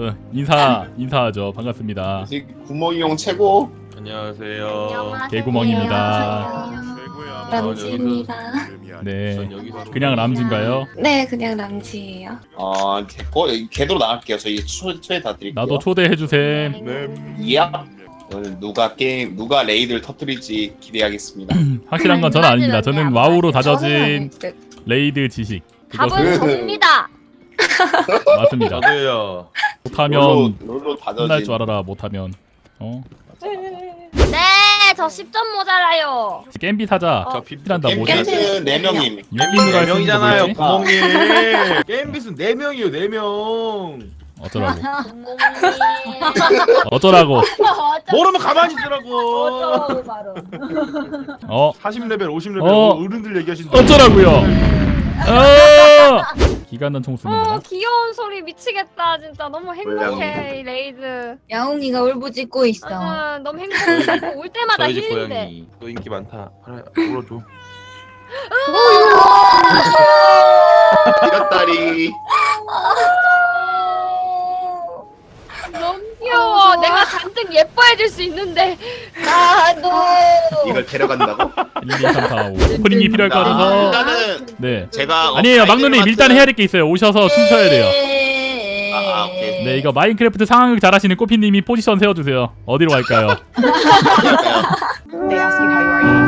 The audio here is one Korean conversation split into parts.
어, 인사 인사하죠. 반갑습니다. 구멍이 형 최고. 안녕하세요. 개구멍입니다. 람지입니다. 네. 전 여기서 그냥 람진가요? 네, 그냥 람지예요. 아, 개거 개도로 나갈게요. 저희 초, 초에 다 드릴게요. 나도 초대해 주셈. 네. 이야. 오늘 누가 게임 누가 레이드를 터뜨릴지 기대하겠습니다. 확실한 건 저는 아닙니다. 저는 와우로 다져진 레이드 지식. 답은 그것을 접니다. 맞습니다. 저도요. 못하면 롤로, 다져진. 혼날 줄 알아라. 못하면 어 네, 저 10점 모자라요. 겜비 사자. 어. 저 비- 필한다 게임 뭐지? 게임은 네 명임. 육인으로 할수 있는 거 명이잖아요, 뭐지? 구멍님. 게임 비스 네 명이요, 네 명. 어쩌라고? 공공님. 어쩌라고? 모르면 가만히 있으라고. 어쩌고 바로. 어 40레벨, 50레벨 어. 어른들 얘기하신다. 어쩌라고요? 어! 기관단 총 어. 귀여운 소리 미치겠다. 진짜 너무 행복해, 이 레이드. 야옹이가 울부짖고 있어. 아, 너무 행복해. 올 때마다 저희 집 힐링돼. 고양이. 너 인기 많다. 하나 불러줘. 이렇다리. 너무 귀여워. 내가 잔뜩 예뻐해줄 수 있는데. 나도. 이걸 데려간다고? 1, 2, 3, 4, 5. 오프닝이 필요할 것 아, 같아서. 일단은 네. 제가 어, 아니에요, 막누님 일단 해야 될 게 있어요. 오셔서 춤춰야 돼요. 네. 아, 아, 오케이. 네, 이거 마인크래프트 상황극 잘하시는 꼬피님이 포지션 세워주세요. 어디로 갈까요? they ask you how you are, you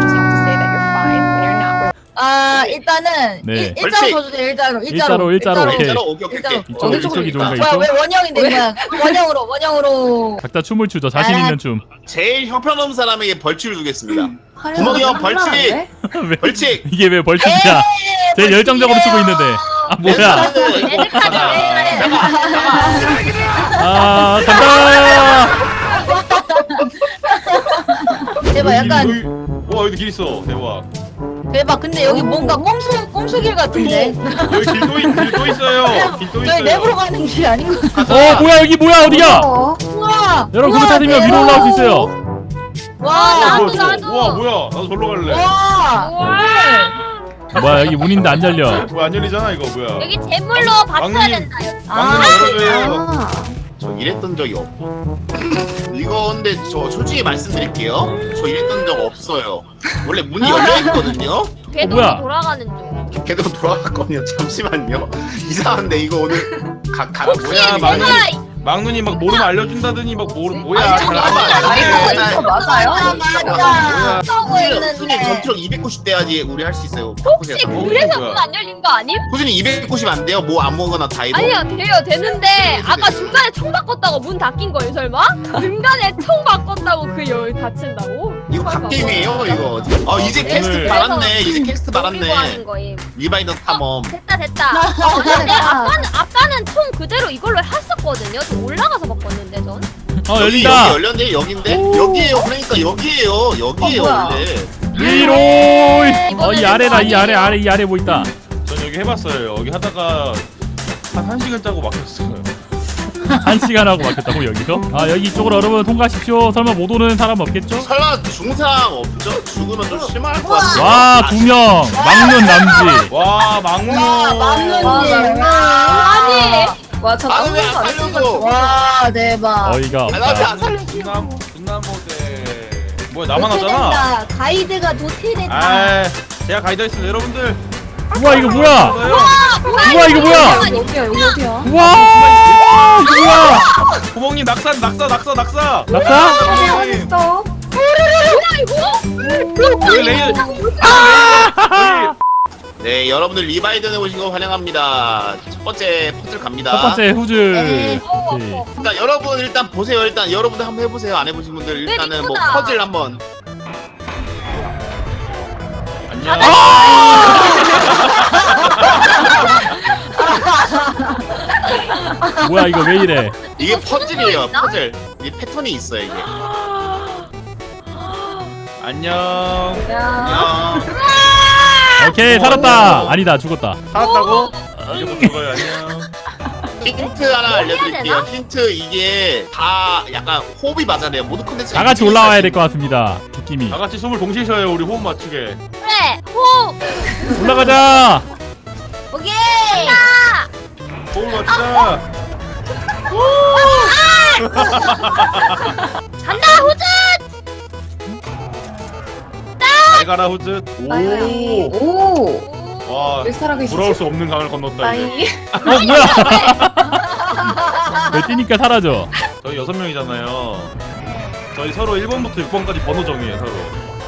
아, 일단은 네. 일, 일자로. 줘주세요. 일자로. 일자로, 일자로, 오케이. 진짜로 오케이 오케이 일자로. 오케이. 이쪽, 어느 이쪽이 쪽으로 좋은가, 뭐야, 이쪽? 왜된 거야? 원형으로, 원형으로. 각자 춤을 추죠. 자신 아. 있는 춤. 제일 형편없는 사람에게 벌칙을 주겠습니다. 구멍이 형 벌칙. 왜- 벌칙. 이게 왜 벌칙이야? 제일 열정적으로 추고 있는데. 아, 뭐야? 레드카드 아, 간다! 대박, 약간 와, 여기 길 있어. 대박. 대박. 근데 여기 뭔가 꼼수 꼼수길 같은데. 여기 길도, 있, 길도 있어요. 길도 저희 랩으로 있어요. 가는 길 아닌 거. 어, 뭐야, 여기 뭐야, 어디야? 우와. 여러분, 그거 우와, 타시면 위로 대박. 올라올 수 있어요. 와. 나도, 우와, 나도. 우와, 뭐야. 나도 절로 갈래. 와. 우와. 뭐야, 여기 문인데 안 열려. 뭐안 열리잖아, 이거 뭐야. 여기 재물로 받쳐야 막내님. 된다. 막내님 열어줘요. 아. 저 이랬던 적이 없고. 이거 근데 저 솔직히 말씀드릴게요. 저 이랬던 적 없어요. 원래 문이 열려 있거든요. 궤도 뭐야? 돌아가는 중. 걔도 돌아갔거든요. 잠시만요. 이상한데 이거 오늘 가, 가 뭐야, 내가 막내님. 막눈이 막 모르면 알려준다더니 막 모르 뭐야. 아니, 잘 잠깐만. 알아. 아니, 아니, 이거 맞아요? 아, 맞아. 하고 후진 있는데. 전투력 290 돼야지 우리 할 수 있어요. 바꾸세요. 혹시 어, 그래서 뭐야. 문안 열린 거 아님? 후진이 290안 돼요? 뭐 아무거나 다 해도? 아니요 돼요 되는데 아까 중간에 총 바꿨다고 문 닫힌 거예요 설마? 중간에 총 바꿨다고 그 열 닫힌다고? 이거 갓게임이에요 이거. 아 이제 캐스트 오늘- 말았네. 이제 캐스트. 거임. 리바이더 탐험. 됐다 됐다. 어, 근데 아까는 아까는 총 그대로 이걸로 했었거든요. 저 올라가서 바꿨는데 전. 어, 여기 여기 열린다. 열렸네 여긴데 여기에요. 그러니까 여기에요. 여기에요 어, 뭐야. 원래. 위로! 어, 이 아래다, 이 아래, 아래, 이 아래 뭐 있다. 전 여기 해봤어요. 여기 하다가 한 1시간 짜고 막혔어요. 한 시간 하고 막혔다고, 여기서? 아, 여기 이쪽으로 여러분 통과하십시오. 설마 못 오는 사람 없겠죠? 설마 사람 없죠? 죽으면 좀 실망할 것 같아. 와, 두 명. 막는 남지. 와, 막눈. 와, 막는 와, 길. 아니. 와, 저 나는 왜안 너무 살려줘? 와, 대박. 어이가 아, 나한테 없다. 안 살려줘. 분남 분남모대. 뭐야 나만. 도태된다. 가이드가 도태됐다. 아, 제가 가이드 했습니다, 여러분들. 우와, 이거 뭐야? 우와, 이거 뭐야? 여기야, 여기 어디야? 우와! 이거 뭐야? 구멍님 낙사, 낙사, 낙사, 낙사. 낙사? 구멍님. 어 여기 레이드. 네 여러분들 리바이든에 오신 거 환영합니다. 첫 번째 퍼즐 갑니다. 첫 번째 후즈. 네. 오케이. 일단 여러분 일단 보세요. 일단 여러분들 한번 해보세요. 안 해보신 분들 일단은 뭐. 퍼즐 한번. 안녕. 뭐야 이거 왜 이래? 이게 퍼즐이에요. 있나? 퍼즐. 이게 패턴이 있어요 이게. 안녕. 야. 오케이 살았다. 아니다 죽었다. 살았다고? 이거 들어가요. 안녕. 힌트 하나 알려드릴게요. 힌트 이게 다 약간 호흡이 맞아내요. 모든 컨텐츠. 다 같이 올라와야 될 것 같습니다. 느낌이. 다 같이 숨을 동시에 쉬어요. 우리 호흡 맞추게. 그래 호. 올라가자. 오케이. 호흡 맞추자. 간 가라 후즈. 오. 오. 와. 돌아올 수 없는 강을 건넜다 이제. 뭐야? 왜 뛰니까 사라져? 저희 여섯 명이잖아요. 저희 서로 1번부터 6번까지 번호 정해요 서로.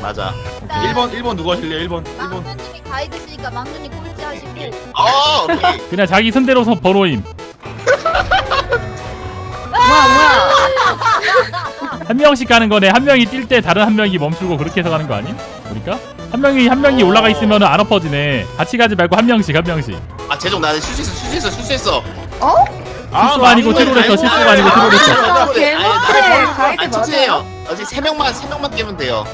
맞아 1번 1번 누구 하실래요? 1번 1번. 막누님이 가이드시니까 막누님 꼴찌 하시고 어 오케이 그냥 자기 순대로서 번호임. 뭐야 뭐야. 한 명씩 가는 거네. 한 명이 뛸 때 다른 한 명이 멈추고 그렇게 해서 가는 거 아님? 그러니까 한 명이 한 명이 올라가 있으면은 안 엎어지네. 같이 가지 말고 한 명씩 한 명씩. 아 재정 나는 실수했어 실수했어 실수했어 실수가 아니고 트롤했어. 실수가 아니고 트롤했어. 아, 개못해. 가이드 아 맞아요. 아직 세 명만 세 명만 깨면 돼요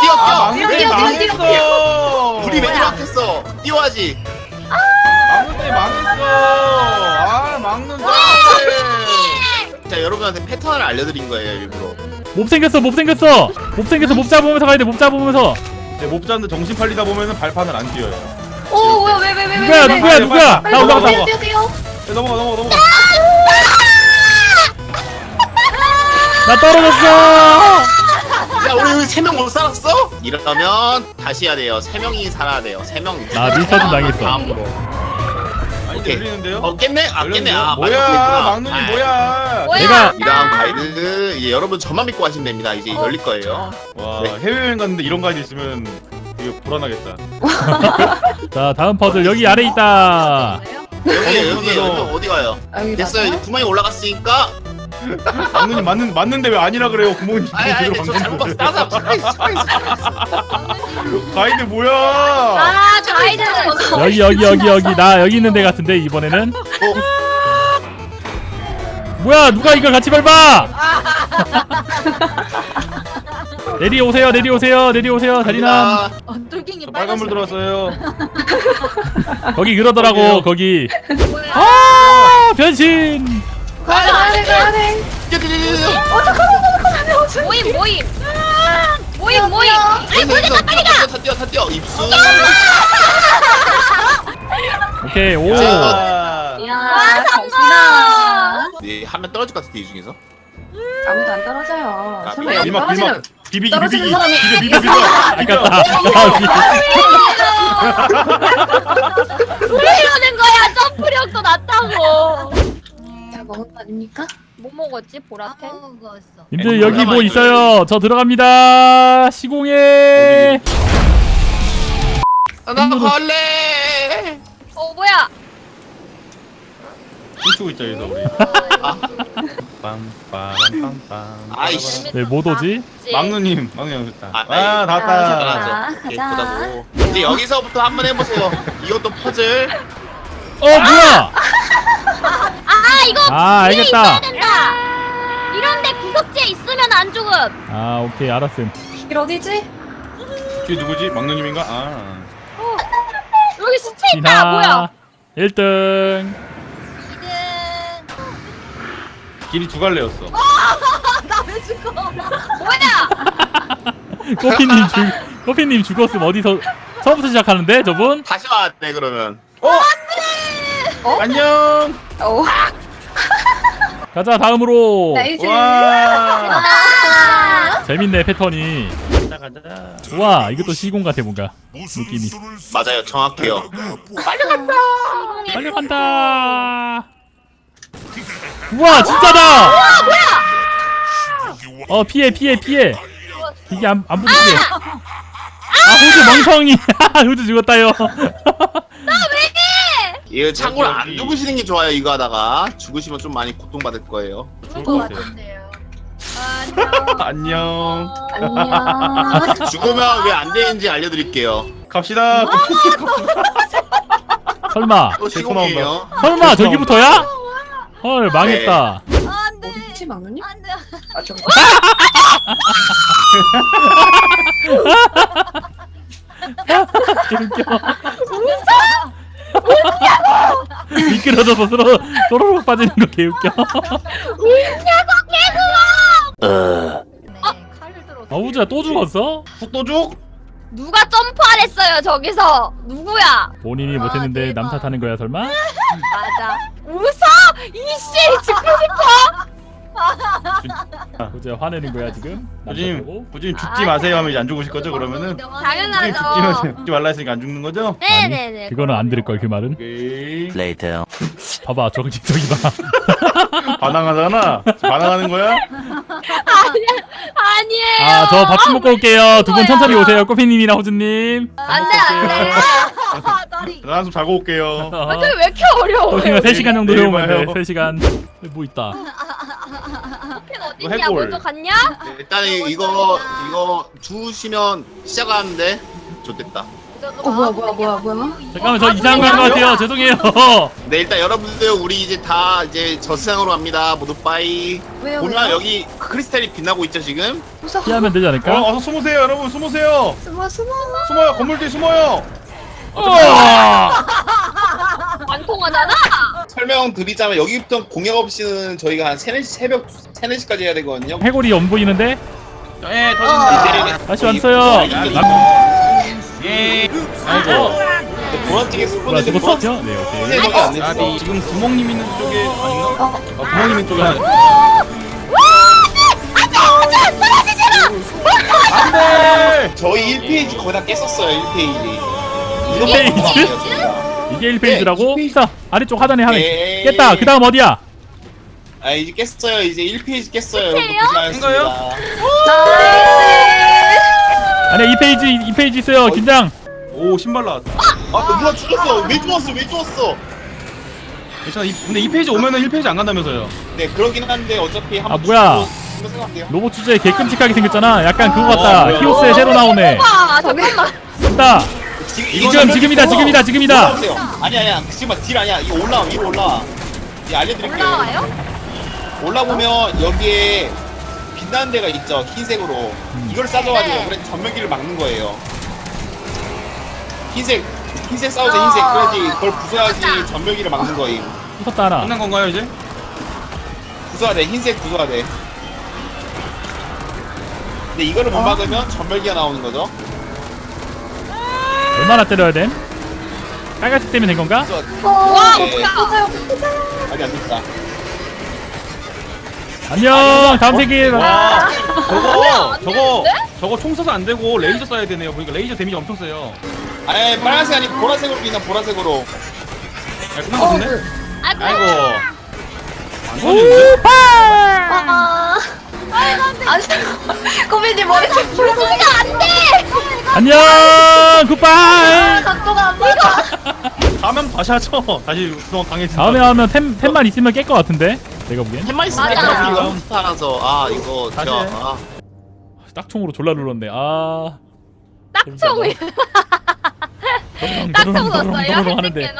뛰어 아 뛰어 막내 뛰어, 뛰어, 망했어. 우리 매니악했어 뛰어야지 막내 망했어. 아 막는다. 자 여러분한테 패턴을 알려드린 거예요 일부러 못 생겼어. 못 생겼어. 못 생겼어. 못 잡으면서 가야 돼. 못 잡으면서. 네, 못 잡는데 정신 팔리다 보면은 발판을 안 뛰어요. 오 뭐야 왜 왜 왜 왜? 누구야 누구야 누구야? 나 올라갔다. 뛰어 뛰어 뛰어. 네, 넘어가 넘어가 넘어가. 나 떨어졌어. 야 우리 여기 세명 못 살았어? 이러면 다시 해야 돼요 세 명이 살아야 돼요 세 명 나 밀쳐준 당했어. 다음으로 오케이. 들리는데요? 어 깼네? 아 깼네 아 뭐야 막눈이 아, 뭐야? 뭐야? 내가 이다음 가이드 예, 여러분 저만 믿고 하시면 됩니다 이제 열릴 거예요 와 네. 해외여행 갔는데 이런 가이드 있으면 이거 불안하겠다. 자 다음 퍼즐 여기 아래 있다. 여기 어, 여기 어디 가요? 여기 됐어요 이제 맞아? 구멍이 올라갔으니까 막눈이 맞는 맞는데 왜 아니라 그래요? 구멍이 아니 아니 저 잘못 봤어 따서 가만히 있어 가만히 있어 가 이드 뭐야? 아 가이드. 여기 여기 여기 여기 나 여기 있는 데 같은데 이번에는. 뭐야 누가 이걸 같이 밟아? 내려오세요 내려오세요 자리남 아, 어, 똘갱이 저 빨간 물 들어왔어요. 거기 그러더라고? 거기 아 변신 뛰어, 뛰어, 뛰어. 모임 모임. 모임 모임. 뛰어, 뛰어, 뛰어, 뛰어, 다 뛰어 다 뛰어. 입수. 오케이 오. 자, 야 성공. 네, 한명 떨어질 것 같은데 이 중에서? 아무도 안 떨어져요. 아, 설마 여기 떨어지는 비비기 떨어지는 비비기. 사람이 비벼 비벼 비벼. 아깝다. 왜 이러는 거야? 점프력도 낮다고. 다 먹은 거 아닙니까? 뭐 먹었지 보라템? 먹었어 님들 여기 뭐 있어요 저 들어갑니다 시공에 아, 나 걸래 어 뭐야? 춤추고 있죠 여기서 우리. 아. 빰빠람빰빰. 아이씨. 네, 못 오지? 막누님 막누님 좋다. 아, 아 다 왔다. 가자. 예쁘다고 이제 여기서부터 한번 해보세요 이것도 퍼즐 어 뭐야 아 이거 아 알겠다 있어야 된다. 이런데 구석지에 있으면 안 죽음. 아 오케이 알았음 길 어디지? 이게 누구지? 막누님인가? 아. 여기 시체 있다. 뭐야? 1등 2등 길이 두 갈래였어. 나 왜 죽어 뭐야? 꼬피님 죽 꼬피님 죽었음 어디서 처음부터 시작하는데 저분? 다시 돼 그러면 안녕. 오 가자 다음으로. 나이스. 와. 재밌네 패턴이. 가자 가자. 우와 이것도 시공 같아 뭔가. 느낌이. 맞아요 정확해요. 빨리 간다. 우와 진짜다. 어 피해 피해 피해. 이게 안, 안 부딪히게. 아! 호주 멍청이. 호주 죽었다요 이거 참고로 안 죽으시는 게 좋아요 이거 하다가 죽으시면 좀 많이 고통받을 거예요 좋을 것 같아요. 같은데요 안녕. 안녕. 죽으면 왜 안 되는지 알려드릴게요 갑시다. 설마 또 시공이에요 설마 저기부터야? 헐 망했다 안돼 어디지? 안돼 아 저기. 개웃겨 미끄러져서 서로 서로 빠지는 거 개웃겨. 네 칼을 들어 아 우주야 또 죽었어? 속도죽? 누가 점프하랬어요 저기서? 누구야? 본인이 못했는데 남 탓하는 거야 설마? 맞아. 웃어! 이씨 짚고 싶어 이제 화내는 거야 지금? 탓하고? 부지님 죽지 마세요 하면 이제 안 죽으실 거죠 그러면은? 죽지 당연하죠 마세요 죽지 말라 했으니까 안 죽는 거죠? 네네네 그거는 안 들을 걸그 말은. 오케이 Later. 봐봐 저기 저기 봐. 반항하잖아 반항하는 거야? 아니에요 아 저 밥 좀 먹고 올게요. 두 분 천천히 오세요. 꼬피님이나 호주님. 안돼 안돼 나 한숨 자고 올게요 아 저기 왜 이렇게 어려워요 꼬피가 3 시간 정도 내일 배우면 돼. 봐요. 3 시간. 뭐 있다. 핀 어딨냐 해골. 먼저 갔냐? 네, 일단 이거 이거 주시면 시작하는데 좋됐다. 어 뭐야 뭐야 뭐야 뭐야? 잠깐만 저 이상한 거 같아요. 죄송해요. 네 일단 여러분들 우리 이제 다 이제 저 세상으로 갑니다. 모두 빠이. 왜요 보면 왜요? 여기 크리스탈이 빛나고 있죠 지금. 무서워. 피하면 되지 어, 않을까? 어서 숨으세요 여러분 숨으세요 숨어 숨어. 숨어요 건물 뒤에 숨어요 안 통하잖아 설명 드리자면 여기부터 공약 없이는 저희가 한 3, 4시 새벽 3, 4시까지 해야 되거든요. 해골이 안 보이는데? 예 터진다 다시 왔어요. 남, 예 아이고 뭐야 스폰인데 죽었어? 네 오케이. 생각이 안 아. 지금 구멍님 있는 쪽에 아닌가? 어. 아, 구멍님 있는 쪽에 안돼 저희 1페이지 거의 다 깼었어요 1페이지. 이거 페이지? 이게 1페이지라고? 네, 이 페이지. 자 아래쪽 하단에 하나 네. 깼다. 그 다음 어디야? 아 이제 깼어요 이제 1페이지 깼어요. 끝이에요? 아니 2페이지 2페이지 있어요. 긴장. 오 신발 나왔다 아 누가 죽었어? 왜 죽었어? 왜 죽었어? 괜찮아 이- 근데 이 페이지 오면은 1페이지 안 간다면서요 네 그러긴 한데 어차피 한 아, 번 뭐야. 죽고 생각돼요. 로봇 주제 개 끔찍하게 생겼잖아. 약간 그거 어, 같다. 뭐야. 히오스에 새로 나오네. 아 잠깐만 됐다. 지금 지금 지금이다 지금이다 지금이다. 올라오세요. 아니 아니야 지금 딜 아니야 이거 올라 위로 올라. 이 알려드릴게요. 올라와요? 올라보면 여기에 빛나는 데가 있죠 흰색으로 이걸 싸줘가지고 네. 그래 전면기를 막는 거예요. 흰색 흰색 싸우자 흰색 그래야지 그걸 부숴야지 전면기를 막는 거임. 부쉈다 하나. 끝난 건가요 이제? 부숴야 돼 흰색 부숴야 돼. 근데 이거를 못 막으면 전멸기가 나오는 거죠. 얼마나 때려야 됨? 빨간색 때문에 된 건가? 와 네. 아직 안 됐다. 안녕. 다음 세계. 와 저거 안 저거? 저거 총 쏴서 안 되고 레이저 쏴야 되네요 보니까 레이저 데미지 엄청 세요 아니 빨간색 아니 보라색으로 빛나 보라색으로. 야 끝난 거 같은데? 아이고 아이고 안 터지는데? 아. 아니 잠깐만. 꼬비님 머리 좀 풀어서. 소리가 안돼 안녕. 굿바이. 각도가 안 맞아. 다음엔 다시 하죠 다시 그동안 강해진다 다음에 하면 템 템만 있으면 깰 것 같은데. 내가 보기엔. 템만 있으면 맞아. 이거 스타라서 아 이거 다시 제가 해. 아, 딱총으로 졸라 눌렀네. 아. 딱총이 딱총 썼어요 도롱 하는데.